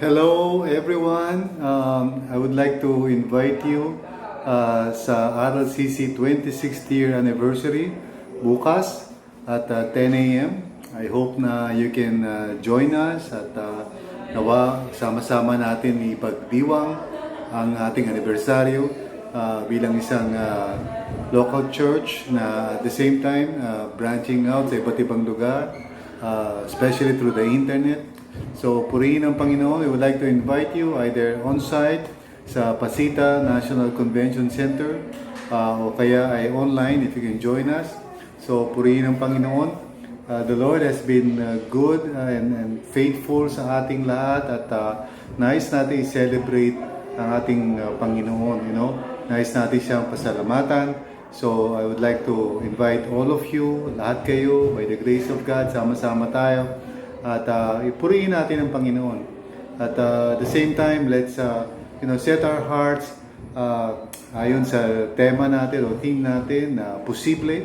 Hello everyone. Um, I would like to invite you uh, sa RLCC 26th year anniversary bukas at uh, 10 a.m. I hope na you can uh, join us at uh, nawa sama-sama natin ipagdiwang ang ating anibersaryo uh, bilang isang uh, local church na at the same time uh, branching out sa iba't ibang lugar uh, especially through the internet So, purihin ang Panginoon. We would like to invite you either on-site sa Pasita National Convention Center uh, o kaya ay online if you can join us. So, purihin ang Panginoon. Uh, the Lord has been uh, good uh, and, and faithful sa ating lahat at uh, nais natin i-celebrate ang ating uh, Panginoon, you know. Nais natin siyang pasalamatan. So, I would like to invite all of you, lahat kayo, by the grace of God, sama-sama tayo at uh, ipurihin natin ang Panginoon. At uh, the same time, let's uh, you know set our hearts uh, ayon sa tema natin o theme natin na posible.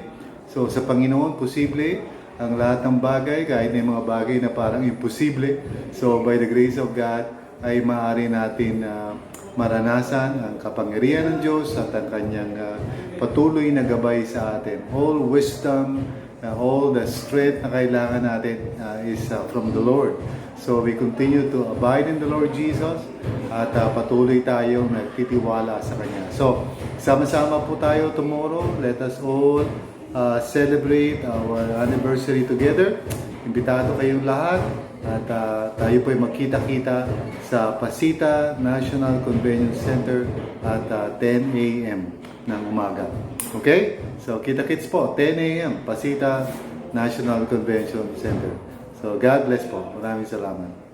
So sa Panginoon, posible ang lahat ng bagay, kahit na mga bagay na parang imposible. So by the grace of God, ay maaari natin uh, maranasan ang kapangyarihan ng Diyos at ang kanyang uh, patuloy na gabay sa atin. All wisdom, uh, all the strength na kailangan natin uh, is uh, from the Lord. So we continue to abide in the Lord Jesus at uh, patuloy tayong nagtitiwala sa Kanya. So, sama-sama po tayo tomorrow. Let us all uh, celebrate our anniversary together. Imbitado kayong lahat at uh, tayo po ay magkita-kita sa Pasita National Convention Center at uh, 10 a.m. ng umaga. Okay? So, kita-kits po, 10 a.m. Pasita National Convention Center. So, God bless po. Maraming salamat.